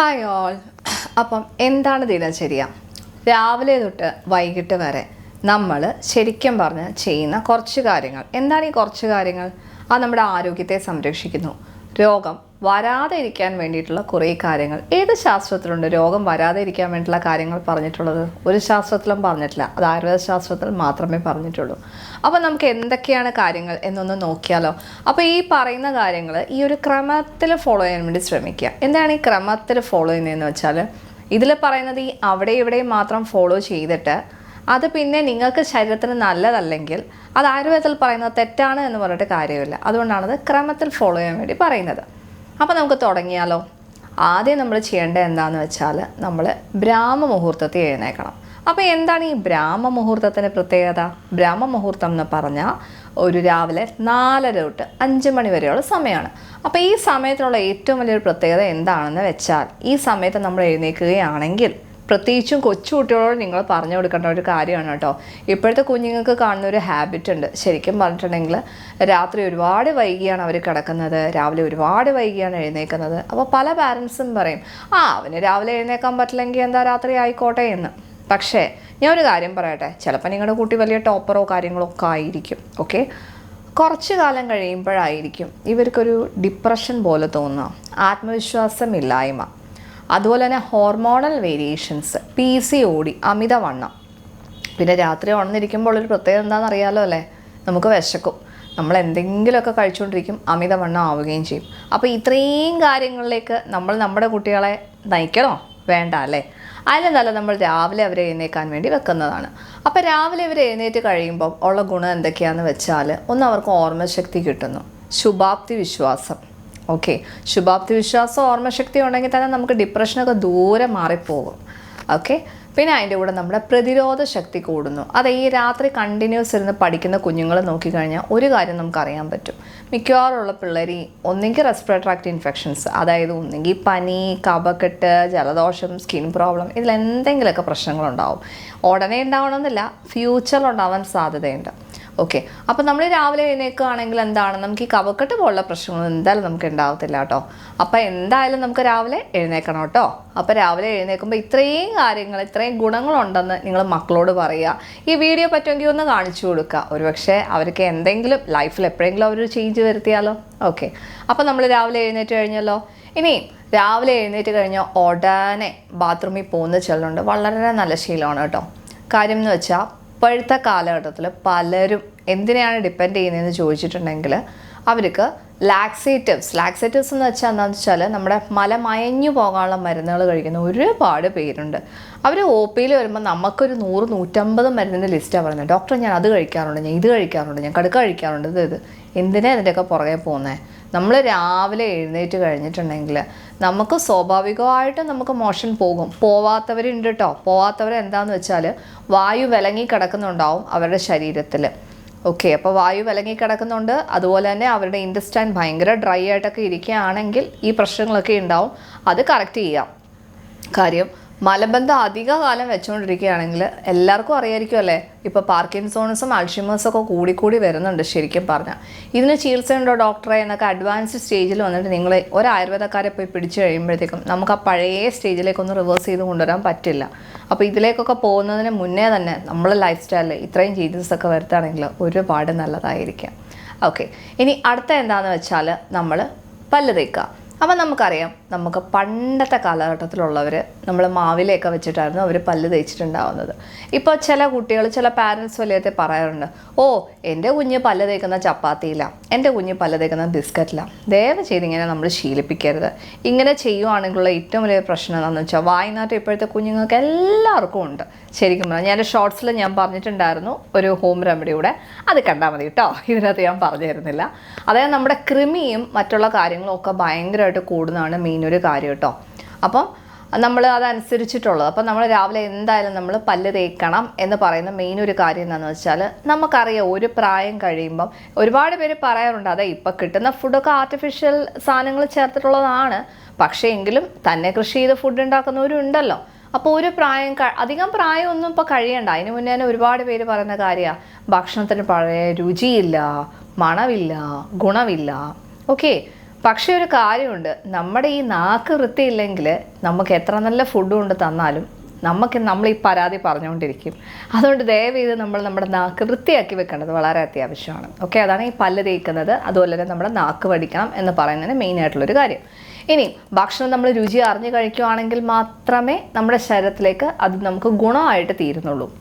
Hi all അപ്പം എന്താണ് ദിനചര്യ? രാവിലെ തൊട്ട് വൈകിട്ട് വരെ നമ്മൾ ശരിക്കും പറഞ്ഞ് ചെയ്യുന്ന കുറച്ച് കാര്യങ്ങൾ. എന്താണ് ഈ കുറച്ച് കാര്യങ്ങൾ? അത് നമ്മുടെ ആരോഗ്യത്തെ സംരക്ഷിക്കുന്നു. രോഗം വരാതെ ഇരിക്കാൻ വേണ്ടിയിട്ടുള്ള കുറേ കാര്യങ്ങൾ. ഏത് ശാസ്ത്രത്തിലുണ്ട്? രോഗം വരാതെ ഇരിക്കാൻ വേണ്ടിയിട്ടുള്ള കാര്യങ്ങൾ പറഞ്ഞിട്ടുള്ളത്? ഒരു ശാസ്ത്രത്തിലും പറഞ്ഞിട്ടില്ല. അത് ആയുർവേദ ശാസ്ത്രത്തിൽ മാത്രമേ പറഞ്ഞിട്ടുള്ളൂ. അപ്പോൾ നമുക്ക് എന്തൊക്കെയാണ് കാര്യങ്ങൾ എന്നൊന്ന് നോക്കിയാലോ. അപ്പോൾ ഈ പറയുന്ന കാര്യങ്ങൾ ഈ ഒരു ക്രമത്തിൽ ഫോളോ ചെയ്യാൻ വേണ്ടി ശ്രമിക്കുക. എന്താണ് ഈ ക്രമത്തിൽ ഫോളോ ചെയ്യുന്നതെന്ന് വെച്ചാൽ ഇതിൽ പറയുന്നത് ഈ അവിടെ ഇവിടെ മാത്രം ഫോളോ ചെയ്തിട്ട് അത് പിന്നെ നിങ്ങൾക്ക് ശരീരത്തിന് നല്ലതല്ലെങ്കിൽ അത് ആയുർവേദത്തിൽ പറയുന്നത് തെറ്റാണ് എന്ന് പറഞ്ഞിട്ട് കാര്യമില്ല. അതുകൊണ്ടാണത് ക്രമത്തിൽ ഫോളോ ചെയ്യാൻ വേണ്ടി പറയുന്നത്. അപ്പോൾ നമുക്ക് തുടങ്ങിയാലോ. ആദ്യം നമ്മൾ ചെയ്യേണ്ടത് എന്താണെന്ന് വെച്ചാൽ നമ്മൾ ബ്രാഹ്മ മുഹൂർത്തത്തിൽ എഴുന്നേക്കണം അപ്പോൾ എന്താണ് ഈ ബ്രാഹ്മ മുഹൂർത്തത്തിന്റെ പ്രത്യേകത? ബ്രാഹ്മ മുഹൂർത്തം എന്ന് പറഞ്ഞാൽ ഒരു രാവിലെ നാലര തൊട്ട് അഞ്ച് മണി വരെയുള്ള സമയമാണ് അപ്പോൾ ഈ സമയത്തിനുള്ള ഏറ്റവും വലിയൊരു പ്രത്യേകത എന്താണെന്ന് വെച്ചാൽ ഈ സമയത്ത് നമ്മൾ എഴുന്നേൽക്കുകയാണെങ്കിൽ പ്രത്യേകിച്ചും കൊച്ചു കുട്ടികളോട് നിങ്ങൾ പറഞ്ഞു കൊടുക്കേണ്ട ഒരു കാര്യമാണ് കേട്ടോ. ഇപ്പോഴത്തെ കുഞ്ഞുങ്ങൾക്ക് കാണുന്ന ഒരു ഹാബിറ്റ് ഉണ്ട്. ശരിക്കും പറഞ്ഞിട്ടുണ്ടെങ്കിൽ രാത്രി ഒരുപാട് വൈകിയാണ് അവർ കിടക്കുന്നത്. രാവിലെ ഒരുപാട് വൈകിയാണ് എഴുന്നേക്കുന്നത്. അപ്പോൾ പല പാരൻസും പറയും ആ അവന് രാവിലെ എഴുന്നേക്കാൻ പറ്റില്ലെങ്കിൽ എന്താ രാത്രി ആയിക്കോട്ടെ എന്ന്. പക്ഷേ ഞാൻ ഒരു കാര്യം പറയട്ടെ. ചിലപ്പോൾ നിങ്ങളുടെ കുട്ടി വലിയ ടോപ്പറോ കാര്യങ്ങളോ ഒക്കെ ആയിരിക്കും. ഓക്കെ? കുറച്ച് കാലം കഴിയുമ്പോഴായിരിക്കും ഇവർക്കൊരു ഡിപ്രഷൻ പോലെ തോന്നുക. ആത്മവിശ്വാസമില്ലായ്മ അതുപോലെ തന്നെ ഹോർമോണൽ വേരിയേഷൻസ് പി സി ഓടി അമിതവണ്ണം. പിന്നെ രാത്രി ഉണർന്നിരിക്കുമ്പോൾ ഒരു പ്രത്യേകത എന്താണെന്ന് അറിയാലോ അല്ലേ? നമുക്ക് വിശക്കും. നമ്മൾ എന്തെങ്കിലുമൊക്കെ കഴിച്ചുകൊണ്ടിരിക്കും അമിതവണ്ണം ആവുകയും ചെയ്യും. അപ്പോൾ ഇത്രയും കാര്യങ്ങളിലേക്ക് നമ്മൾ നമ്മുടെ കുട്ടികളെ നയിക്കണോ? വേണ്ട അല്ലേ? അതിനെന്തായാലും നമ്മൾ രാവിലെ അവരെ എഴുന്നേക്കാൻ വേണ്ടി വെക്കുന്നതാണ്. അപ്പോൾ രാവിലെ അവർ എഴുന്നേറ്റ് കഴിയുമ്പോൾ ഉള്ള ഗുണം എന്തൊക്കെയാണെന്ന് വെച്ചാൽ ഒന്ന് അവർക്ക് ഓർമ്മശക്തി കിട്ടുന്നു. ശുഭാപ്തി വിശ്വാസം. ഓക്കെ ശുഭാപ്തി വിശ്വാസം ഓർമ്മശക്തി ഉണ്ടെങ്കിൽ തന്നെ നമുക്ക് ഡിപ്രഷനൊക്കെ ദൂരെ മാറിപ്പോകും. ഓക്കെ പിന്നെ അതിന്റെ കൂടെ നമ്മുടെ പ്രതിരോധ ശക്തി കൂടുന്നു. അത് ഈ രാത്രി കണ്ടിന്യൂസ് ഇരുന്ന് പഠിക്കുന്ന കുഞ്ഞുങ്ങൾ നോക്കിക്കഴിഞ്ഞാൽ ഒരു കാര്യം നമുക്കറിയാൻ പറ്റും. മിക്കവാറുള്ള പിള്ളേർ ഒന്നെങ്കിൽ റെസ്പിറേറ്ററി ട്രാക്ട് ഇൻഫെക്ഷൻസ് അതായത് ഒന്നെങ്കിൽ പനി കഫക്കെട്ട് ജലദോഷം സ്കിൻ പ്രോബ്ലം ഇതിൽ എന്തെങ്കിലുമൊക്കെ പ്രശ്നങ്ങളുണ്ടാവും. ഉടനെ ഉണ്ടാവണമെന്നില്ല ഫ്യൂച്ചറിൽ ഉണ്ടാവാൻ സാധ്യതയുണ്ട്. ഓക്കെ അപ്പോൾ നമ്മൾ രാവിലെ എഴുന്നേൽക്കുകയാണെങ്കിൽ എന്താണ്? നമുക്ക് ഈ കവക്കെട്ട് പോലുള്ള പ്രശ്നങ്ങൾ എന്തായാലും നമുക്ക് ഉണ്ടാവത്തില്ല കേട്ടോ. അപ്പോൾ എന്തായാലും നമുക്ക് രാവിലെ എഴുന്നേക്കണം കേട്ടോ. അപ്പോൾ രാവിലെ എഴുന്നേൽക്കുമ്പോൾ ഇത്രയും കാര്യങ്ങൾ ഇത്രയും ഗുണങ്ങളുണ്ടെന്ന് നിങ്ങൾ മക്കളോട് പറയുക. ഈ വീഡിയോ പറ്റുമെങ്കിൽ ഒന്ന് കാണിച്ചു കൊടുക്കുക. ഒരുപക്ഷെ അവർക്ക് എന്തെങ്കിലും ലൈഫിൽ എപ്പോഴെങ്കിലും അവർ ചേഞ്ച് വരുത്തിയാലോ? ഓക്കെ അപ്പോൾ നമ്മൾ രാവിലെ എഴുന്നേറ്റ് കഴിഞ്ഞല്ലോ. ഇനിയും രാവിലെ എഴുന്നേറ്റ് കഴിഞ്ഞാൽ ഉടനെ ബാത്റൂമിൽ പോകുന്ന ചെല്ലുണ്ട് വളരെ നല്ല ശീലമാണ് കേട്ടോ. കാര്യം എന്ന് വെച്ചാൽ ഇപ്പോഴത്തെ കാലഘട്ടത്തിൽ പലരും എന്തിനെയാണ് ഡിപ്പെൻഡ് ചെയ്യുന്നതെന്ന് ചോദിച്ചിട്ടുണ്ടെങ്കിൽ അവർക്ക് ലാക്സേറ്റീവ്സ് ലാക്സേറ്റീവ്സ് എന്ന് വെച്ചാൽ എന്താണെന്ന് വെച്ചാൽ നമ്മുടെ മല മയഞ്ഞു പോകാനുള്ള മരുന്നുകൾ കഴിക്കുന്ന ഒരുപാട് പേരുണ്ട്. അവർ ഒ പിയിൽ വരുമ്പോൾ നമുക്കൊരു നൂറ് നൂറ്റമ്പത് മരുന്നിന്റെ ലിസ്റ്റാണ് പറയുന്നത്. ഡോക്ടർ ഞാൻ അത് കഴിക്കാറുണ്ട് ഞാൻ ഇത് കഴിക്കാറുണ്ട് ഞാൻ കടുക്ക കഴിക്കാറുണ്ട്. ഇത് ഇത്. എന്തിനാണ് ഇതിന്റെയൊക്കെ പുറകെ പോകുന്നത് നമ്മൾ രാവിലെ എഴുന്നേറ്റ് കഴിഞ്ഞിട്ടുണ്ടെങ്കിൽ നമുക്ക് സ്വാഭാവികമായിട്ടും നമുക്ക് മോഷൻ പോകും. പോവാത്തവരുണ്ട് കേട്ടോ പോവാത്തവർ എന്താണെന്ന് വെച്ചാൽ വായു വിലങ്ങി കിടക്കുന്നുണ്ടാവും അവരുടെ ശരീരത്തിൽ ഓക്കെ അപ്പോൾ വായു വിലങ്ങി കിടക്കുന്നുണ്ട്. അതുപോലെ തന്നെ അവരുടെ ഇൻഡസ്റ്റൈൻ ഭയങ്കര ഡ്രൈ ആയിട്ടൊക്കെ ഇരിക്കുകയാണെങ്കിൽ ഈ പ്രശ്നങ്ങളൊക്കെ ഉണ്ടാവും. അത് കറക്റ്റ് ചെയ്യാം. കാര്യം മലബന്ധം അധികകാലം വെച്ചുകൊണ്ടിരിക്കുകയാണെങ്കിൽ എല്ലാവർക്കും അറിയായിരിക്കും അല്ലേ ഇപ്പോൾ പാർക്കിൻസോണിസും അൾഷിമേഴ്സും ഒക്കെ കൂടിക്കൂടി വരുന്നുണ്ട് ശരിക്കും പറഞ്ഞാൽ ഇതിന് ചികിത്സയുണ്ടോ ഡോക്ടറെ? എന്നൊക്കെ അഡ്വാൻസ്ഡ് സ്റ്റേജിൽ വന്നിട്ട് നിങ്ങൾ ഒരു ആയുർവേദക്കാരെ പോയി പിടിച്ചു കഴിയുമ്പോഴത്തേക്കും നമുക്ക് ആ പഴയ സ്റ്റേജിലേക്കൊന്ന് റിവേഴ്സ് ചെയ്ത് കൊണ്ടുവരാൻ പറ്റില്ല. അപ്പോൾ ഇതിലേക്കൊക്കെ പോകുന്നതിന് മുന്നേ തന്നെ നമ്മൾ ലൈഫ് സ്റ്റൈലിൽ ഇത്രയും ചേഞ്ചസ് ഒക്കെ വരുത്തുകയാണെങ്കിൽ ഒരുപാട് നല്ലതായിരിക്കാം. ഓക്കെ ഇനി അടുത്ത എന്താണെന്ന് വെച്ചാൽ നമ്മൾ പല്ല് തേക്കുക. അപ്പം നമുക്കറിയാം നമുക്ക് പണ്ടത്തെ കാലഘട്ടത്തിലുള്ളവർ നമ്മൾ മാവിലയൊക്കെ വെച്ചിട്ടായിരുന്നു അവർ പല്ല് തേച്ചിട്ടുണ്ടാവുന്നത്. ഇപ്പോൾ ചില കുട്ടികൾ ചില പാരൻസ് വലിയത്തെ പറയാറുണ്ട് ഓ എന്റെ കുഞ്ഞ് പല്ല് തേക്കുന്ന ചപ്പാത്തിയില്ല എന്റെ കുഞ്ഞ് പല്ല് തേക്കുന്ന ബിസ്ക്കറ്റിലാണ് ദയവ് ചെയ്ത് ഇങ്ങനെ നമ്മൾ ശീലിപ്പിക്കരുത്. ഇങ്ങനെ ചെയ്യുവാണെങ്കിലുള്ള ഏറ്റവും വലിയ പ്രശ്നം എന്താണെന്ന് വെച്ചാൽ വായനാട്ട് ഇപ്പോഴത്തെ കുഞ്ഞുങ്ങൾക്ക് എല്ലാവർക്കും ഉണ്ട്. ശരിക്കും പറഞ്ഞാൽ ഞാൻ ഷോർട്സിൽ ഞാൻ പറഞ്ഞിട്ടുണ്ടായിരുന്നു ഒരു ഹോം റെമഡിയുടെ അത് കണ്ടാൽ മതി കേട്ടോ ഇതിനകത്ത് ഞാൻ പറഞ്ഞു തരുന്നില്ല അതായത് നമ്മുടെ കൃമിയും മറ്റുള്ള കാര്യങ്ങളും ഒക്കെ ഭയങ്കരമായിട്ട് കൂടുന്നതാണ് മെയിൻ ഒരു കാര്യം കേട്ടോ. അപ്പോൾ നമ്മൾ അതനുസരിച്ചിട്ടുള്ളത്. അപ്പം നമ്മൾ രാവിലെ എന്തായാലും നമ്മൾ പല്ല് തേക്കണം എന്ന് പറയുന്ന മെയിൻ ഒരു കാര്യം എന്താണെന്ന് വെച്ചാൽ നമുക്കറിയാം ഒരു പ്രായം കഴിയുമ്പം ഒരുപാട് പേര് പറയാറുണ്ട് അതെ ഇപ്പം കിട്ടുന്ന ഫുഡൊക്കെ ആർട്ടിഫിഷ്യൽ സാധനങ്ങൾ ചേർത്തിട്ടുള്ളതാണ്. പക്ഷേ എങ്കിലും തന്നെ കൃഷി ചെയ്ത് ഫുഡ് ഉണ്ടാക്കുന്നവരും ഉണ്ടല്ലോ. അപ്പോൾ ഒരു പ്രായം അധികം പ്രായമൊന്നും ഇപ്പോൾ കഴിയണ്ട. അതിന് മുന്നേ തന്നെ ഒരുപാട് പേര് പറയുന്ന കാര്യമാണ് ഭക്ഷണത്തിന് പഴയ രുചിയില്ല മണമില്ല ഗുണമില്ല ഓക്കെ? പക്ഷേ ഒരു കാര്യമുണ്ട്. നമ്മുടെ ഈ നാക്ക് വൃത്തിയില്ലെങ്കിൽ നമുക്ക് എത്ര നല്ല ഫുഡ് കൊണ്ട് തന്നാലും നമുക്ക് നമ്മൾ ഈ പരാതി പറഞ്ഞുകൊണ്ടിരിക്കും. അതുകൊണ്ട് ദയവ് ചെയ്ത് നമ്മൾ നമ്മുടെ നാക്ക് വൃത്തിയാക്കി വെക്കേണ്ടത് വളരെ അത്യാവശ്യമാണ്. ഓക്കെ അതാണ് ഈ പല്ല് തേക്കുന്നത്. അതുപോലെ തന്നെ നമ്മുടെ നാക്ക് വടിക്കണം എന്ന് പറയുന്നതിന് മെയിൻ ആയിട്ടുള്ളൊരു കാര്യം. ഇനി ഭക്ഷണം നമ്മൾ രുചി അറിഞ്ഞു കഴിക്കുവാണെങ്കിൽ മാത്രമേ നമ്മുടെ ശരീരത്തിലേക്ക് അത് നമുക്ക് ഗുണമായിട്ട് തീരുന്നുള്ളൂ.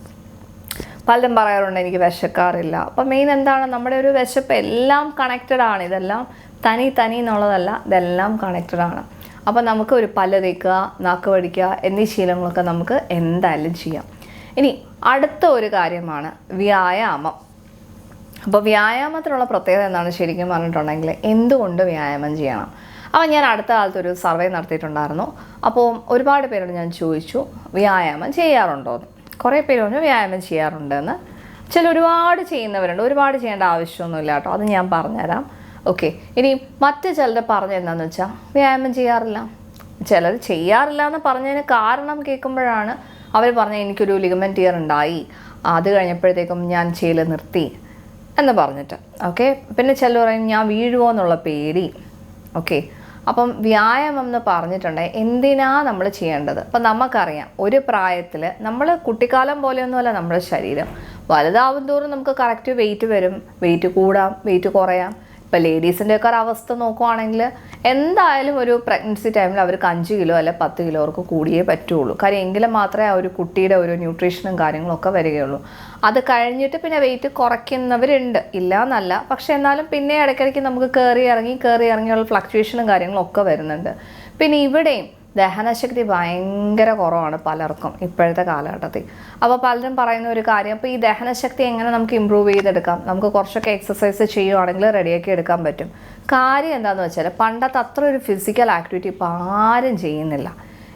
പലരും പറയാറുണ്ട് എനിക്ക് വിശക്കാറില്ല. അപ്പം മെയിൻ എന്താണ്? നമ്മുടെ ഒരു വിശപ്പ് എല്ലാം കണക്റ്റഡ് ആണ്. ഇതെല്ലാം തനി തനി എന്നുള്ളതല്ല ഇതെല്ലാം കണക്റ്റഡ് ആണ്. അപ്പോൾ നമുക്ക് ഒരു പല്ല് തേക്കുക നാക്ക് പഠിക്കുക എന്നീ ശീലങ്ങളൊക്കെ നമുക്ക് എന്തായാലും ചെയ്യാം. ഇനി അടുത്ത ഒരു കാര്യമാണ് വ്യായാമം. അപ്പോൾ വ്യായാമത്തിനുള്ള പ്രത്യേകത എന്താണ് ശരിക്കും പറഞ്ഞിട്ടുണ്ടെങ്കിൽ എന്തുകൊണ്ട് വ്യായാമം ചെയ്യണം? അപ്പോൾ ഞാൻ അടുത്ത കാലത്ത് ഒരു സർവേ നടത്തിയിട്ടുണ്ടായിരുന്നു. അപ്പോൾ ഒരുപാട് പേരോട് ഞാൻ ചോദിച്ചു വ്യായാമം ചെയ്യാറുണ്ടോ? എന്ന്. കുറേ പേര് പറഞ്ഞു വ്യായാമം ചെയ്യാറുണ്ടെന്ന് ചില ഒരുപാട് ചെയ്യുന്നവരുണ്ട് ഒരുപാട് ചെയ്യേണ്ട ആവശ്യമൊന്നുമില്ല കേട്ടോ അത് ഞാൻ പറഞ്ഞുതരാം. ഓക്കെ. ഇനി മറ്റ് ചിലർ പറഞ്ഞെന്താണെന്ന് വെച്ചാൽ വ്യായാമം ചെയ്യാറില്ല. ചിലർ ചെയ്യാറില്ല എന്ന് പറഞ്ഞതിന് കാരണം കേൾക്കുമ്പോഴാണ് അവർ പറഞ്ഞ എനിക്കൊരു ലിഗമെന്റ് ഇയർ ഉണ്ടായി. അത് കഴിഞ്ഞപ്പോഴത്തേക്കും ഞാൻ ചെയ്യൽ നിർത്തി എന്ന് പറഞ്ഞിട്ട്. ഓക്കെ. പിന്നെ ചിലർ പറയും ഞാൻ വീഴുമോ എന്നുള്ള പേടി. ഓക്കെ. അപ്പം വ്യായാമം എന്ന് പറഞ്ഞിട്ടുണ്ടെങ്കിൽ എന്തിനാ നമ്മൾ ചെയ്യേണ്ടത്? അപ്പം നമുക്കറിയാം ഒരു പ്രായത്തിൽ നമ്മൾ കുട്ടിക്കാലം പോലെയൊന്നുമല്ല നമ്മുടെ ശരീരം. വലുതാവും തോറും നമുക്ക് കറക്റ്റ് വെയിറ്റ് വരും. വെയിറ്റ് കൂടാം വെയിറ്റ് കുറയാം. ഇപ്പോൾ ലേഡീസിന്റെ ഒക്കെ അവസ്ഥ നോക്കുവാണെങ്കിൽ എന്തായാലും ഒരു പ്രഗ്നൻസി ടൈമിൽ അവർക്ക് അഞ്ച് കിലോ അല്ലെ പത്ത് കിലോ അവർക്ക് കൂടിയേ പറ്റുള്ളൂ. കാര്യം എങ്കിലും മാത്രമേ ആ ഒരു കുട്ടിയുടെ ഒരു ന്യൂട്രീഷനും കാര്യങ്ങളൊക്കെ വരികയുള്ളൂ. അത് കഴിഞ്ഞിട്ട് പിന്നെ വെയിറ്റ് കുറയ്ക്കുന്നവരുണ്ട്. ഇല്ല എന്നല്ല പക്ഷെ എന്നാലും പിന്നെ ഇടയ്ക്കിടയ്ക്ക് നമുക്ക് കയറി ഇറങ്ങി കയറി ഇറങ്ങിയുള്ള ഫ്ലക്ച്വേഷനും കാര്യങ്ങളും ഒക്കെ വരുന്നുണ്ട്. പിന്നെ ഇവിടെയും ദഹനശക്തി ഭയങ്കര കുറവാണ് പലർക്കും ഇപ്പോഴത്തെ കാലഘട്ടത്തിൽ. അപ്പോൾ പലരും പറയുന്ന ഒരു കാര്യം അപ്പോൾ ഈ ദഹനശക്തി എങ്ങനെ നമുക്ക് ഇമ്പ്രൂവ് ചെയ്തെടുക്കാം? നമുക്ക് കുറച്ചൊക്കെ എക്സസൈസ് ചെയ്യുവാണെങ്കിൽ റെഡിയാക്കി എടുക്കാൻ പറ്റും. കാര്യം എന്താണെന്ന് വെച്ചാൽ പണ്ടത്തെ അത്ര ഒരു ഫിസിക്കൽ ആക്ടിവിറ്റി ഇപ്പോൾ ആരും ചെയ്യുന്നില്ല.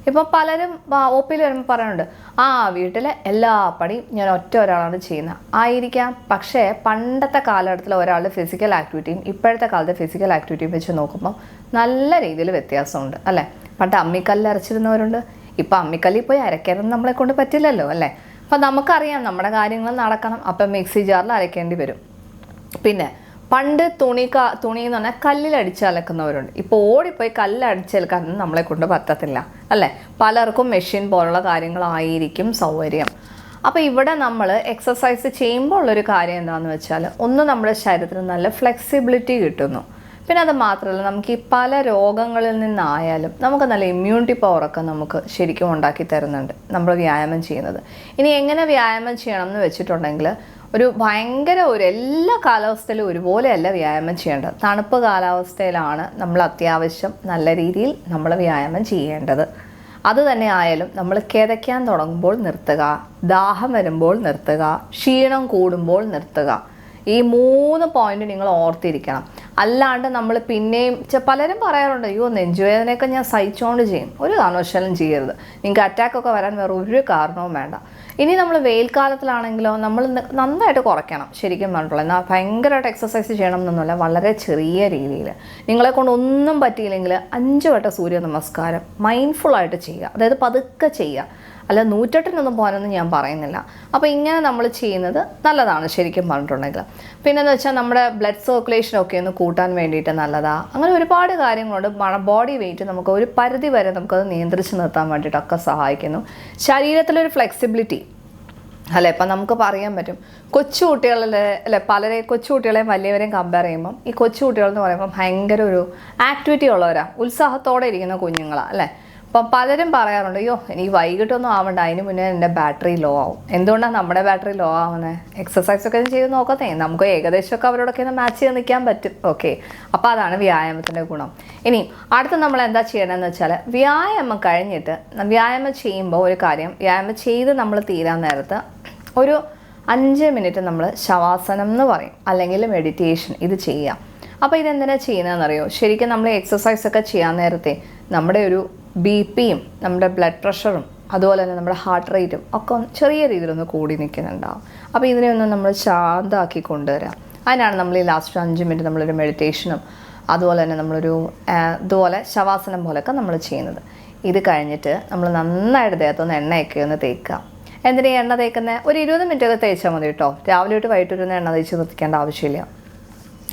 ഇപ്പോൾ പലരും ഒ പിയിൽ വരുമ്പോൾ പറയുന്നുണ്ട് ആ വീട്ടിലെ എല്ലാ പണിയും ഞാൻ ഒറ്റ ഒരാളാണ് ചെയ്യുന്നത്. ആയിരിക്കാം. പക്ഷേ പണ്ടത്തെ കാലഘട്ടത്തിൽ ഒരാളുടെ ഫിസിക്കൽ ആക്ടിവിറ്റിയും ഇപ്പോഴത്തെ കാലത്തെ ഫിസിക്കൽ ആക്ടിവിറ്റിയും വെച്ച് നോക്കുമ്പോൾ നല്ല രീതിയിൽ വ്യത്യാസമുണ്ട്. അല്ലേ? പണ്ട് അമ്മിക്കല്ലിൽ അരച്ചിരുന്നവരുണ്ട്. ഇപ്പം അമ്മിക്കല്ലിൽ പോയി അരയ്ക്കാനൊന്നും നമ്മളെ കൊണ്ട് പറ്റില്ലല്ലോ അല്ലേ? അപ്പം നമുക്കറിയാം നമ്മുടെ കാര്യങ്ങൾ നടക്കണം. അപ്പം മിക്സി ജാറിൽ അരയ്ക്കേണ്ടി വരും. പിന്നെ പണ്ട് തുണി ക തുണി എന്ന് പറഞ്ഞാൽ കല്ലിൽ അടിച്ചലക്കുന്നവരുണ്ട് ഇപ്പോൾ ഓടിപ്പോയി കല്ല് അടിച്ചെടുക്കാനൊന്നും നമ്മളെ കൊണ്ട് പറ്റത്തില്ല അല്ലേ? പലർക്കും മെഷീൻ പോലുള്ള കാര്യങ്ങളായിരിക്കും സൗകര്യം. അപ്പോൾ ഇവിടെ നമ്മൾ എക്സസൈസ് ചെയ്യുമ്പോൾ ഉള്ളൊരു കാര്യം എന്താണെന്ന് വെച്ചാൽ ഒന്ന് നമ്മുടെ ശരീരത്തിന് നല്ല ഫ്ലെക്സിബിലിറ്റി കിട്ടുന്നു. പിന്നെ അത് മാത്രമല്ല നമുക്ക് ഈ പല രോഗങ്ങളിൽ നിന്നായാലും നമുക്ക് നല്ല ഇമ്മ്യൂണിറ്റി പവറൊക്കെ നമുക്ക് ശരിക്കും ഉണ്ടാക്കി തരുന്നുണ്ട് നമ്മൾ വ്യായാമം ചെയ്യുന്നത്. ഇനി എങ്ങനെ വ്യായാമം ചെയ്യണം എന്ന് വെച്ചിട്ടുണ്ടെങ്കിൽ ഒരു ഭയങ്കര ഒരു എല്ലാ കാലാവസ്ഥയിലും ഒരുപോലെയല്ല വ്യായാമം ചെയ്യേണ്ടത്. തണുപ്പ് കാലാവസ്ഥയിലാണ് നമ്മൾ അത്യാവശ്യം നല്ല രീതിയിൽ നമ്മൾ വ്യായാമം ചെയ്യേണ്ടത്. അത് തന്നെ ആയാലും നമ്മൾ കിതയ്ക്കാൻ തുടങ്ങുമ്പോൾ നിർത്തുക ദാഹം വരുമ്പോൾ നിർത്തുക ക്ഷീണം കൂടുമ്പോൾ നിർത്തുക. ഈ മൂന്ന് പോയിന്റ് നിങ്ങൾ ഓർത്തിരിക്കണം. അല്ലാണ്ട് നമ്മൾ പിന്നെയും പലരും പറയാറുണ്ട് അയ്യോ നെഞ്ചുവേദനയൊക്കെ ഞാൻ സഹിച്ചുകൊണ്ട് ചെയ്യും. ഒരു കാരണവശാലും ചെയ്യരുത്. നിങ്ങൾക്ക് അറ്റാക്ക് ഒക്കെ വരാൻ വേറെ ഒരു കാരണവും വേണ്ട. ഇനി നമ്മൾ വെയിൽക്കാലത്തിലാണെങ്കിലോ നമ്മൾ നന്നായിട്ട് കുറയ്ക്കണം. ശരിക്കും പറഞ്ഞിട്ടുള്ളത് എന്നാൽ ഭയങ്കരമായിട്ട് എക്സസൈസ് ചെയ്യണം എന്നൊന്നുമല്ല വളരെ ചെറിയ രീതിയിൽ നിങ്ങളെ കൊണ്ട് ഒന്നും പറ്റിയില്ലെങ്കിൽ അഞ്ച് വട്ട സൂര്യ നമസ്കാരം മൈൻഡ്ഫുള്ളായിട്ട് ചെയ്യുക. അതായത് പതുക്കെ ചെയ്യുക. അല്ല നൂറ്റെട്ടിനൊന്നും പോകാനൊന്നും ഞാൻ പറയുന്നില്ല. അപ്പോൾ ഇങ്ങനെ നമ്മൾ ചെയ്യുന്നത് നല്ലതാണ് ശരിക്കും പറഞ്ഞിട്ടുണ്ടെങ്കിൽ. പിന്നെന്ന് വെച്ചാൽ നമ്മുടെ ബ്ലഡ് സർക്കുലേഷൻ ഒക്കെ ഒന്ന് കൂട്ടാൻ വേണ്ടിയിട്ട് നല്ലതാ. അങ്ങനെ ഒരുപാട് കാര്യങ്ങളുണ്ട്. ബോഡി വെയിറ്റ് നമുക്ക് ഒരു പരിധി വരെ നമുക്കത് നിയന്ത്രിച്ച് നിർത്താൻ വേണ്ടിയിട്ടൊക്കെ സഹായിക്കുന്നു. ശരീരത്തിലൊരു ഫ്ലെക്സിബിലിറ്റി അല്ലെ ഇപ്പം നമുക്ക് പറയാൻ പറ്റും. കൊച്ചു കുട്ടികളെ അല്ലെ പലരെ കൊച്ചു കുട്ടികളെയും വലിയവരെയും കമ്പയർ ചെയ്യുമ്പം ഈ കൊച്ചു എന്ന് പറയുമ്പം ഭയങ്കര ഒരു ആക്ടിവിറ്റി ഉള്ളവരാണ് ഉത്സാഹത്തോടെ ഇരിക്കുന്ന കുഞ്ഞുങ്ങളാണ് അല്ലേ? അപ്പം പലരും പറയാറുണ്ട് അയ്യോ ഇനി വൈകിട്ടൊന്നും ആവണ്ട അതിന് മുന്നേ എന്റെ ബാറ്ററി ലോ ആവും. എന്തുകൊണ്ടാണ് നമ്മുടെ ബാറ്ററി ലോ ആവുന്നത് എക്സസൈസ് ഒക്കെ ചെയ്ത് നോക്കത്തേ നമുക്ക് ഏകദേശമൊക്കെ അവരോടൊക്കെ ഒന്ന് മാച്ച് ചെയ്ത് നിൽക്കാൻ പറ്റും. ഓക്കെ അപ്പോൾ അതാണ് വ്യായാമത്തിന്റെ ഗുണം. ഇനി അടുത്ത നമ്മൾ എന്താ ചെയ്യണമെന്ന് വെച്ചാൽ വ്യായാമം കഴിഞ്ഞിട്ട് വ്യായാമം ചെയ്യുമ്പോൾ ഒരു കാര്യം വ്യായാമം ചെയ്ത് നമ്മൾ തീരാൻ നേരത്ത് ഒരു അഞ്ച് മിനിറ്റ് നമ്മൾ ശവാസനം എന്ന് പറയും അല്ലെങ്കിൽ മെഡിറ്റേഷൻ ഇത് ചെയ്യാം അപ്പോൾ ഇതെന്തിനാണ് ചെയ്യുന്നതെന്നറിയോ? ശരിക്കും നമ്മൾ എക്സസൈസ് ഒക്കെ ചെയ്യാൻ നേരത്തെ നമ്മുടെ ഒരു ബി പിയും നമ്മുടെ ബ്ലഡ് പ്രഷറും അതുപോലെ തന്നെ നമ്മുടെ ഹാർട്ട് റേറ്റും ഒക്കെ ചെറിയ രീതിയിലൊന്ന് കൂടി നിൽക്കുന്നുണ്ടാവും. അപ്പോൾ ഇതിനെ ഒന്ന് നമ്മൾ ശാന്തമാക്കി കൊണ്ടുവരാം അതിനാണ് നമ്മൾ ഈ ലാസ്റ്റ് അഞ്ച് മിനിറ്റ് നമ്മളൊരു മെഡിറ്റേഷനും അതുപോലെ തന്നെ നമ്മളൊരു ഇതുപോലെ ശവാസനം പോലെയൊക്കെ നമ്മൾ ചെയ്യുന്നത്. ഇത് കഴിഞ്ഞിട്ട് നമ്മൾ നന്നായിട്ട് ദേഹത്തൊന്ന് എണ്ണയൊക്കെ ഒന്ന് തേക്കുക. എന്തിനാ എണ്ണ തേക്കുന്നത് ഒരു ഇരുപത് മിനിറ്റൊക്കെ തേച്ചാൽ മതി കേട്ടോ. രാവിലെ തൊട്ട് വൈകിട്ട് ഇരുന്ന് എണ്ണ തേച്ച് നിർത്തിക്കേണ്ട ആവശ്യമില്ല.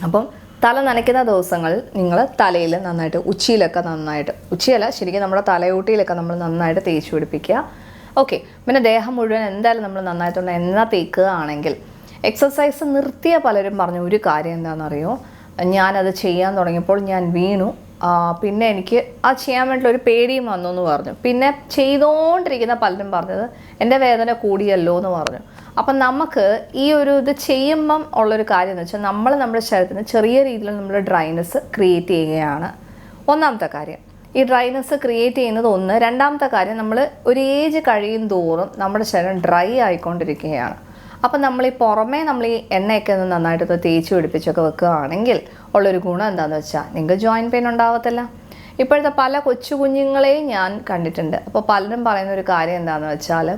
അപ്പം തല നനയ്ക്കുന്ന ദിവസങ്ങൾ നിങ്ങൾ തലയിൽ നന്നായിട്ട് ഉച്ചിയിലൊക്കെ നന്നായിട്ട് ഉച്ചിയല്ല ശരിക്കും നമ്മുടെ തലയൂട്ടിയിലൊക്കെ നമ്മൾ നന്നായിട്ട് തേച്ച് പിടിപ്പിക്കുക. ഓക്കെ പിന്നെ ദേഹം മുഴുവൻ എന്തായാലും നമ്മൾ നന്നായിട്ടുള്ള എണ്ണ തേക്കുകയാണെങ്കിൽ എക്സസൈസ് നിർത്തിയ പലരും പറഞ്ഞ ഒരു കാര്യം എന്താണെന്നറിയോ? ഞാനത് ചെയ്യാൻ തുടങ്ങിയപ്പോൾ ഞാൻ വീണു. പിന്നെ എനിക്ക് ആ ചെയ്യാൻ വേണ്ടിയുള്ള ഒരു പേടിയും വന്നു എന്ന് പറഞ്ഞു. പിന്നെ ചെയ്തുകൊണ്ടിരിക്കുന്ന പലരും പറഞ്ഞത് എന്റെ വേദന കൂടിയല്ലോ എന്ന് പറഞ്ഞു. അപ്പം നമുക്ക് ഈ ഒരു ഇത് ചെയ്യുമ്പം ഉള്ളൊരു കാര്യം എന്ന് വെച്ചാൽ നമ്മൾ നമ്മുടെ ശരീരത്തിന് ചെറിയ രീതിയിൽ നമ്മൾ ഡ്രൈനസ് ക്രിയേറ്റ് ചെയ്യുകയാണ്. ഒന്നാമത്തെ കാര്യം ഈ ഡ്രൈനസ് ക്രിയേറ്റ് ചെയ്യുന്നത് ഒന്ന്. രണ്ടാമത്തെ കാര്യം നമ്മൾ ഒരു ഏജ് കഴിയും തോറും നമ്മുടെ ശരീരം ഡ്രൈ ആയിക്കൊണ്ടിരിക്കുകയാണ്. അപ്പം നമ്മൾ ഈ പുറമേ നമ്മൾ ഈ എണ്ണയൊക്കെ ഒന്ന് നന്നായിട്ട് ഒന്ന് തേച്ച് പിടിപ്പിച്ചൊക്കെ വെക്കുകയാണെങ്കിൽ ഉള്ളൊരു ഗുണം എന്താണെന്ന് വെച്ചാൽ നിങ്ങൾക്ക് ജോയിന്റ് പെയിൻ ഉണ്ടാവത്തില്ല. ഇപ്പോഴത്തെ പല കൊച്ചു കുഞ്ഞുങ്ങളെയും ഞാൻ കണ്ടിട്ടുണ്ട്. അപ്പോൾ പലരും പറയുന്ന ഒരു കാര്യം എന്താണെന്ന് വെച്ചാൽ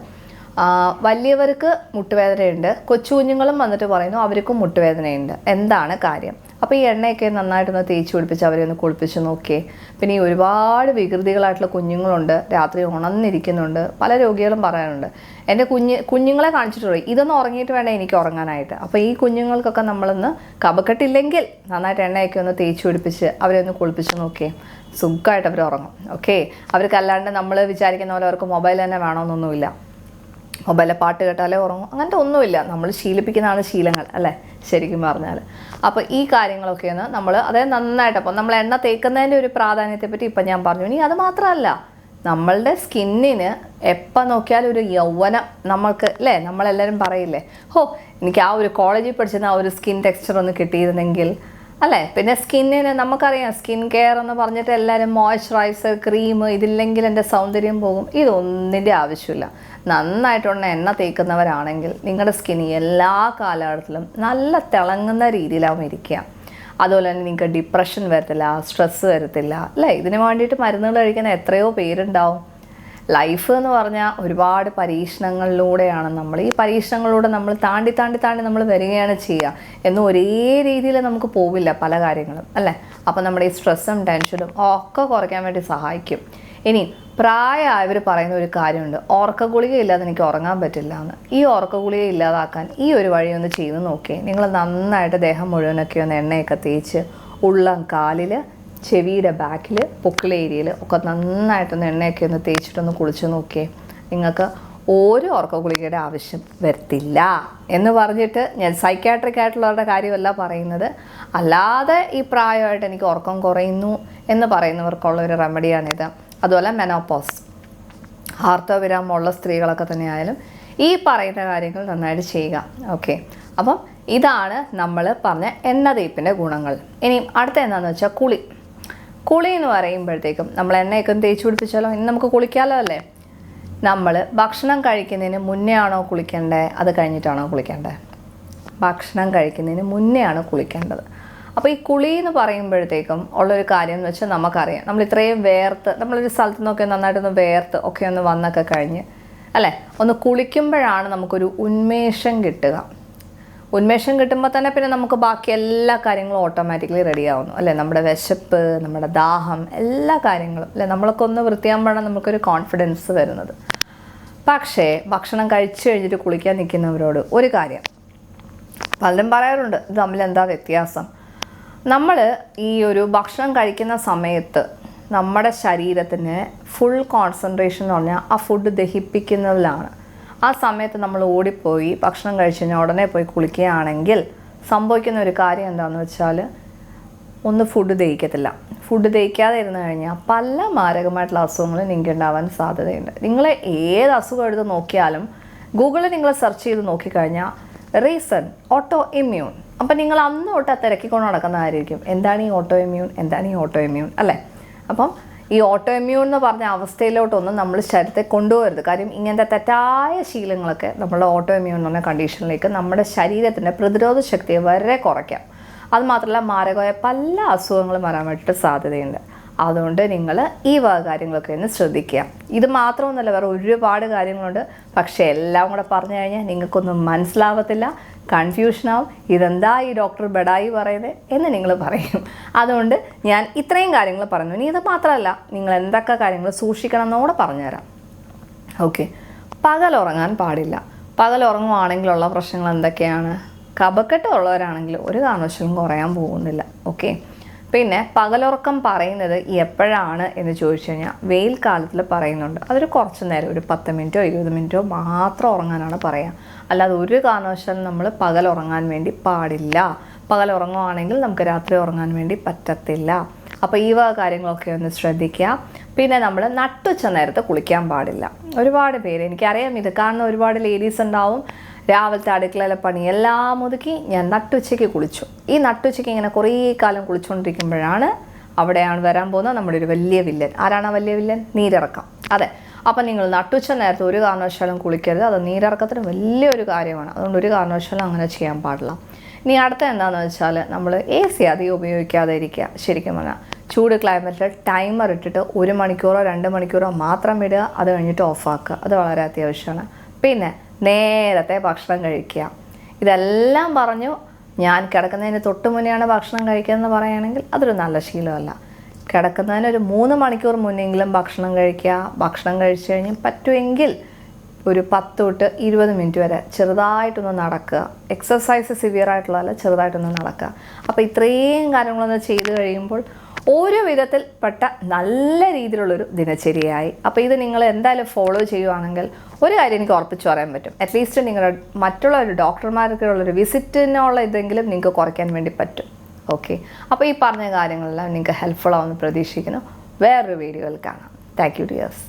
വലിയവർക്ക് മുട്ടുവേദനയുണ്ട് കൊച്ചു കുഞ്ഞുങ്ങളും വന്നിട്ട് പറയുന്നു അവർക്കും മുട്ടുവേദനയുണ്ട്. എന്താണ് കാര്യം? അപ്പോൾ ഈ എണ്ണയൊക്കെ നന്നായിട്ടൊന്ന് തേച്ച് പിടിപ്പിച്ച് അവരെ ഒന്ന് കുളിപ്പിച്ച് നോക്കിയേ. പിന്നെ ഈ ഒരുപാട് വികൃതികളായിട്ടുള്ള കുഞ്ഞുങ്ങളുണ്ട്. രാത്രി ഉണർന്നിരിക്കുന്നുണ്ട്. പല രോഗികളും പറയാനുണ്ട് എന്റെ കുഞ്ഞ് കുഞ്ഞുങ്ങളെ കാണിച്ചിട്ട് ഇതൊന്നും ഉറങ്ങിയിട്ട് വേണ്ട എനിക്ക് ഉറങ്ങാനായിട്ട്. അപ്പോൾ ഈ കുഞ്ഞുങ്ങൾക്കൊക്കെ നമ്മളൊന്ന് കപക്കെട്ടില്ലെങ്കിൽ നന്നായിട്ട് എണ്ണയൊക്കെ ഒന്ന് തേച്ച് പിടിപ്പിച്ച് അവരെ ഒന്ന് കുളിപ്പിച്ച് നോക്കിയേ. സുഖമായിട്ട് അവർ ഉറങ്ങും. ഓക്കെ? അവർക്ക് അല്ലാണ്ട് നമ്മൾ വിചാരിക്കുന്ന പോലെ അവർക്ക് മൊബൈൽ തന്നെ വേണമെന്നൊന്നുമില്ല മൊബൈലിലെ പാട്ട് കേട്ടാലേ ഉറങ്ങും. അങ്ങനത്തെ ഒന്നുമില്ല. നമ്മൾ ശീലിപ്പിക്കുന്നതാണ് ശീലങ്ങൾ അല്ലേ? ശരിക്കും പറഞ്ഞാൽ അപ്പോൾ ഈ കാര്യങ്ങളൊക്കെയാണ് നമ്മൾ അതായത് നന്നായിട്ട് അപ്പോൾ നമ്മൾ എണ്ണ തേക്കുന്നതിന്റെ ഒരു പ്രാധാന്യത്തെപ്പറ്റി ഇപ്പം ഞാൻ പറഞ്ഞു. ഇനി അത് മാത്രമല്ല നമ്മളുടെ സ്കിന്നിന് എപ്പം നോക്കിയാലും ഒരു യൗവനം നമ്മൾക്ക് അല്ലേ? നമ്മളെല്ലാവരും പറയില്ലേ ഹോ എനിക്ക് ആ ഒരു കോളേജിൽ പഠിച്ചിരുന്ന ആ ഒരു സ്കിൻ ടെക്സ്ചർ ഒന്ന് കിട്ടിയിരുന്നെങ്കിൽ അല്ലേ? പിന്നെ സ്കിന്നിന് നമുക്കറിയാം സ്കിൻ കെയർ എന്ന് പറഞ്ഞിട്ട് എല്ലാവരും മോയ്സ്ചറൈസർ ക്രീം ഇതില്ലെങ്കിൽ എന്റെ സൗന്ദര്യം പോകും. ഇതൊന്നിന്റെ ആവശ്യമില്ല. നന്നായിട്ടുള്ള എണ്ണ തേക്കുന്നവരാണെങ്കിൽ നിങ്ങളുടെ സ്കിൻ എല്ലാ കാലഘട്ടത്തിലും നല്ല തിളങ്ങുന്ന രീതിയിലാവും ഇരിക്കുക. അതുപോലെ തന്നെ നിങ്ങൾക്ക് ഡിപ്രഷൻ വരത്തില്ല സ്ട്രെസ്സ് വരത്തില്ല. അല്ലേ? ഇതിന് വേണ്ടിയിട്ട് മരുന്നുകൾ കഴിക്കുന്ന എത്രയോ പേരുണ്ടാവും. ലൈഫ് എന്ന് പറഞ്ഞാൽ ഒരുപാട് പരീക്ഷണങ്ങളിലൂടെയാണ് നമ്മൾ ഈ പരീക്ഷണങ്ങളിലൂടെ നമ്മൾ താണ്ടി താണ്ടി താണ്ടി നമ്മൾ വരികയാണ് ചെയ്യുക. എന്ന് ഒരേ രീതിയിൽ നമുക്ക് പോവില്ല പല കാര്യങ്ങളും അല്ലേ? അപ്പോൾ നമ്മുടെ ഈ സ്ട്രെസ്സും ടെൻഷനും ഒക്കെ കുറയ്ക്കാൻ വേണ്ടി സഹായിക്കും. ഇനി പ്രായമായവർ പറയുന്ന ഒരു കാര്യമുണ്ട്. ഉറക്ക ഗുളിക ഇല്ലാതെ എനിക്ക് ഉറങ്ങാൻ പറ്റില്ല എന്ന്. ഈ ഉറക്ക ഗുളിക ഇല്ലാതാക്കാൻ ഈ ഒരു വഴി ഒന്ന് ചെയ്ത് നോക്കിയേ. നിങ്ങൾ നന്നായിട്ട് ദേഹം മുഴുവനൊക്കെ ഒന്ന് എണ്ണയൊക്കെ തേച്ച് ഉള്ളം കാലിൽ ചെവിയുടെ ബാക്കിൽ പൊക്കിള ഏരിയയിൽ ഒക്കെ നന്നായിട്ടൊന്ന് എണ്ണയൊക്കെ ഒന്ന് തേച്ചിട്ടൊന്ന് കുളിച്ച് നോക്കിയേ. നിങ്ങൾക്ക് ഓരോ ഉറക്ക ഗുളികയുടെ ആവശ്യം വരത്തില്ല എന്ന് പറഞ്ഞിട്ട് ഞാൻ സൈക്കാട്രിക് ആയിട്ടുള്ളവരുടെ കാര്യമല്ല പറയുന്നത്. അല്ലാതെ ഈ പ്രായമായിട്ട് എനിക്ക് ഉറക്കം കുറയുന്നു എന്ന് പറയുന്നവർക്കുള്ള ഒരു റെമഡിയാണിത് അതുപോലെ മെനോപോസ് ആർത്തവവിരാമമുള്ള സ്ത്രീകളൊക്കെ തന്നെ ആയാലും ഈ പറയുന്ന കാര്യങ്ങൾ നന്നായിട്ട് ചെയ്യുക. ഓക്കെ അപ്പം ഇതാണ് നമ്മൾ പറഞ്ഞ എണ്ണ തേപ്പിന്റെ ഗുണങ്ങൾ. ഇനി അടുത്ത എന്താണെന്ന് വെച്ചാൽ കുളി. കുളി എന്ന് പറയുമ്പോഴത്തേക്കും നമ്മൾ എണ്ണയൊക്കെ തേച്ച് പിടിപ്പിച്ചാലോ? ഇനി നമുക്ക് കുളിക്കാമല്ലോ അല്ലേ? നമ്മൾ ഭക്ഷണം കഴിക്കുന്നതിന് മുന്നേ ആണോ കുളിക്കേണ്ടത് അത് കഴിഞ്ഞിട്ടാണോ കുളിക്കേണ്ടത് ഭക്ഷണം കഴിക്കുന്നതിന് മുന്നേ ആണ് കുളിക്കേണ്ടത്. അപ്പോൾ ഈ കുളി എന്ന് പറയുമ്പോഴത്തേക്കും ഉള്ളൊരു കാര്യം എന്ന് വെച്ചാൽ നമുക്കറിയാം. നമ്മൾ ഇത്രയും വേർത്ത് നമ്മളൊരു സ്ഥലത്ത് നിന്നൊക്കെ നന്നായിട്ടൊന്ന് വേർത്ത് ഒക്കെ ഒന്ന് വന്നൊക്കെ കഴിഞ്ഞ് അല്ലേ? ഒന്ന് കുളിക്കുമ്പോഴാണ് നമുക്കൊരു ഉന്മേഷം കിട്ടുക. ഉന്മേഷം കിട്ടുമ്പോൾ തന്നെ പിന്നെ നമുക്ക് ബാക്കി എല്ലാ കാര്യങ്ങളും ഓട്ടോമാറ്റിക്കലി റെഡി ആവുന്നു. അല്ലേ? നമ്മുടെ വിശപ്പ് നമ്മുടെ ദാഹം എല്ലാ കാര്യങ്ങളും. അല്ലേ? നമ്മളൊക്കെ ഒന്ന് വൃത്തിയാകുമ്പോഴാണ് നമുക്കൊരു കോൺഫിഡൻസ് വരുന്നത്. പക്ഷേ ഭക്ഷണം കഴിച്ചു കഴിഞ്ഞിട്ട് കുളിക്കാൻ നിൽക്കുന്നവരോട് ഒരു കാര്യം. പലരും പറയാറുണ്ട് ഇത് തമ്മിൽ എന്താ വ്യത്യാസം? നമ്മൾ ഈ ഒരു ഭക്ഷണം കഴിക്കുന്ന സമയത്ത് നമ്മുടെ ശരീരത്തിന് ഫുൾ കോൺസെൻട്രേഷൻ എന്ന് പറഞ്ഞാൽ ആ ഫുഡ് ദഹിപ്പിക്കുന്നതിലാണ്. ആ സമയത്ത് നമ്മൾ ഓടിപ്പോയി ഭക്ഷണം കഴിച്ച് കഴിഞ്ഞാൽ ഉടനെ പോയി കുളിക്കുകയാണെങ്കിൽ സംഭവിക്കുന്ന ഒരു കാര്യം എന്താണെന്ന് വെച്ചാൽ ഒന്ന് ഫുഡ് ദഹിക്കത്തില്ല. ഫുഡ് ദഹിക്കാതെ ഇരുന്ന് കഴിഞ്ഞാൽ പല മാരകമായിട്ടുള്ള അസുഖങ്ങളും നിങ്ങൾക്ക് ഉണ്ടാവാൻ സാധ്യതയുണ്ട്. നിങ്ങൾ ഏത് അസുഖം എടുത്ത് നോക്കിയാലും ഗൂഗിളിൽ നിങ്ങൾ സെർച്ച് ചെയ്ത് നോക്കിക്കഴിഞ്ഞാൽ റീസൺ ഓട്ടോ ഇമ്മ്യൂൺ അപ്പം നിങ്ങൾ അന്ന് തൊട്ട് തിരക്കിക്കൊണ്ട് നടക്കുന്നതായിരിക്കും എന്താണ് ഈ ഓട്ടോ ഇമ്മ്യൂൺ എന്താണ് ഈ ഓട്ടോ ഇമ്മ്യൂൺ അല്ലേ? അപ്പം ഈ ഓട്ടോ ഇമ്മ്യൂൺ എന്ന് പറഞ്ഞ അവസ്ഥയിലോട്ടൊന്നും നമ്മൾ ശരീരത്തെ കൊണ്ടുപോകരുത്. കാര്യം ഇങ്ങനത്തെ തെറ്റായ ശീലങ്ങളൊക്കെ നമ്മുടെ ഓട്ടോ ഇമ്മ്യൂൺ എന്ന് പറഞ്ഞ കണ്ടീഷനിലേക്ക് നമ്മുടെ ശരീരത്തിന്റെ പ്രതിരോധ ശക്തിയെ വളരെ കുറയ്ക്കാം. അതുമാത്രമല്ല മാരകമായ പല അസുഖങ്ങളും വരാൻ വേണ്ടിയിട്ട് സാധ്യതയുണ്ട്. അതുകൊണ്ട് നിങ്ങൾ ഈ വക കാര്യങ്ങളൊക്കെ ഒന്ന് ശ്രദ്ധിക്കുക. ഇത് മാത്രമൊന്നുമല്ല വേറെ ഒരുപാട് കാര്യങ്ങളുണ്ട്. പക്ഷേ എല്ലാം കൂടെ പറഞ്ഞു കഴിഞ്ഞാൽ നിങ്ങൾക്കൊന്നും മനസ്സിലാവത്തില്ല. കൺഫ്യൂഷനാവും ഇതെന്താ ഈ ഡോക്ടർ ബെഡായി പറയുന്നത് എന്ന് നിങ്ങൾ പറയും. അതുകൊണ്ട് ഞാൻ ഇത്രയും കാര്യങ്ങൾ പറഞ്ഞു. ഇനി ഇത് മാത്രമല്ല നിങ്ങൾ എന്തൊക്കെ കാര്യങ്ങൾ സൂക്ഷിക്കണം എന്നോട് പറഞ്ഞുതരാം. ഓക്കെ പകലുറങ്ങാൻ പാടില്ല. പകലുറങ്ങുവാണെങ്കിലുള്ള പ്രശ്നങ്ങൾ എന്തൊക്കെയാണ്? കപക്കെട്ടുള്ളവരാണെങ്കിൽ ഒരു കാരണവശാലും കുറയാൻ പോകുന്നില്ല. ഓക്കെ പിന്നെ പകലുറക്കം പറയുന്നത് എപ്പോഴാണ് എന്ന് ചോദിച്ചു കഴിഞ്ഞാൽ വെയിൽ കാലത്തിൽ പറയുന്നുണ്ട്. അതൊരു കുറച്ച് നേരം ഒരു പത്ത് മിനിറ്റോ ഇരുപത് മിനിറ്റോ മാത്രം ഉറങ്ങാനാണ് പറയുക അല്ലാതെ ഒരു കാരണവശാലും നമ്മൾ പകൽ ഉറങ്ങാൻ വേണ്ടി പാടില്ല. പകൽ ഉറങ്ങുവാണെങ്കിൽ നമുക്ക് രാത്രി ഉറങ്ങാൻ വേണ്ടി പറ്റത്തില്ല. അപ്പോൾ ഈ വക കാര്യങ്ങളൊക്കെ ഒന്ന് ശ്രദ്ധിക്കുക. പിന്നെ നമ്മൾ നട്ടുച്ച നേരത്ത് കുളിക്കാൻ പാടില്ല. ഒരുപാട് പേര് എനിക്കറിയാം ഇത് കാരണം ഒരുപാട് ലേഡീസ് ഉണ്ടാവും. രാവിലത്തെ അടുക്കളയിലെ പണി എല്ലാം ഒതുക്കി ഞാൻ നട്ടുച്ചയ്ക്ക് കുളിച്ചു. ഈ നട്ടുച്ചയ്ക്ക് ഇങ്ങനെ കുറേ കാലം കുളിച്ചുകൊണ്ടിരിക്കുമ്പോഴാണ് അവിടെയാണ് വരാൻ പോകുന്നത് നമ്മുടെ ഒരു വലിയ വില്ലൻ. ആരാണ് ആ വലിയ വില്ലൻ? നീരിറക്കം. അതെ. അപ്പം നിങ്ങൾ നട്ടുച്ച നേരത്തെ ഒരു കാരണവശാലും കുളിക്കരുത്. അത് നീരിറക്കത്തിന് വലിയൊരു കാര്യമാണ്. അതുകൊണ്ട് ഒരു കാരണവശാലും അങ്ങനെ ചെയ്യാൻ പാടില്ല. ഇനി അടുത്ത എന്താണെന്ന് വെച്ചാൽ നമ്മൾ എ സി അധികം ഉപയോഗിക്കാതെ ഇരിക്കുക. ശരിക്കും പറഞ്ഞാൽ ചൂട് ക്ലൈമറ്റിൽ ടൈമർ ഇട്ടിട്ട് ഒരു മണിക്കൂറോ രണ്ട് മണിക്കൂറോ മാത്രം ഇടുക. അത് കഴിഞ്ഞിട്ട് ഓഫാക്കുക അത് വളരെ അത്യാവശ്യമാണ്. പിന്നെ നേരത്തെ ഭക്ഷണം കഴിക്കുക. ഇതെല്ലാം പറഞ്ഞു ഞാൻ കിടക്കുന്നതിന് തൊട്ട് മുന്നെയാണ് ഭക്ഷണം കഴിക്കുന്നതെന്ന് പറയുകയാണെങ്കിൽ അതൊരു നല്ല ശീലമല്ല. കിടക്കുന്നതിന് ഒരു മൂന്ന് മണിക്കൂർ മുന്നെങ്കിലും ഭക്ഷണം കഴിക്കുക. ഭക്ഷണം കഴിച്ചു കഴിഞ്ഞ് പറ്റുമെങ്കിൽ ഒരു പത്ത് തൊട്ട് ഇരുപത് മിനിറ്റ് വരെ ചെറുതായിട്ടൊന്ന് നടക്കുക. എക്സസൈസ് സിവിയർ ആയിട്ടുള്ളതല്ല ചെറുതായിട്ടൊന്ന് നടക്കുക. അപ്പോൾ ഇത്രയും കാര്യങ്ങളൊന്ന് ചെയ്ത് കഴിയുമ്പോൾ ഓരോ വിധത്തിൽ പെട്ട നല്ല രീതിയിലുള്ളൊരു ദിനചര്യയായി. അപ്പോൾ ഇത് നിങ്ങൾ എന്തായാലും ഫോളോ ചെയ്യുവാണെങ്കിൽ ഒരു കാര്യം എനിക്ക് ഉറപ്പിച്ച് പറയാൻ പറ്റും. അറ്റ്ലീസ്റ്റ് നിങ്ങളുടെ മറ്റുള്ള ഒരു ഡോക്ടർമാർക്കുള്ളൊരു വിസിറ്റിനുള്ള ഇതെങ്കിലും നിങ്ങൾക്ക് കുറയ്ക്കാൻ വേണ്ടി പറ്റും. ഓക്കെ അപ്പോൾ ഈ പറഞ്ഞ കാര്യങ്ങളെല്ലാം നിങ്ങൾക്ക് ഹെൽപ്ഫുൾ ആവുമെന്ന് പ്രതീക്ഷിക്കുന്നു. വേറൊരു വീഡിയോയിൽ കാണാം. Thank you dears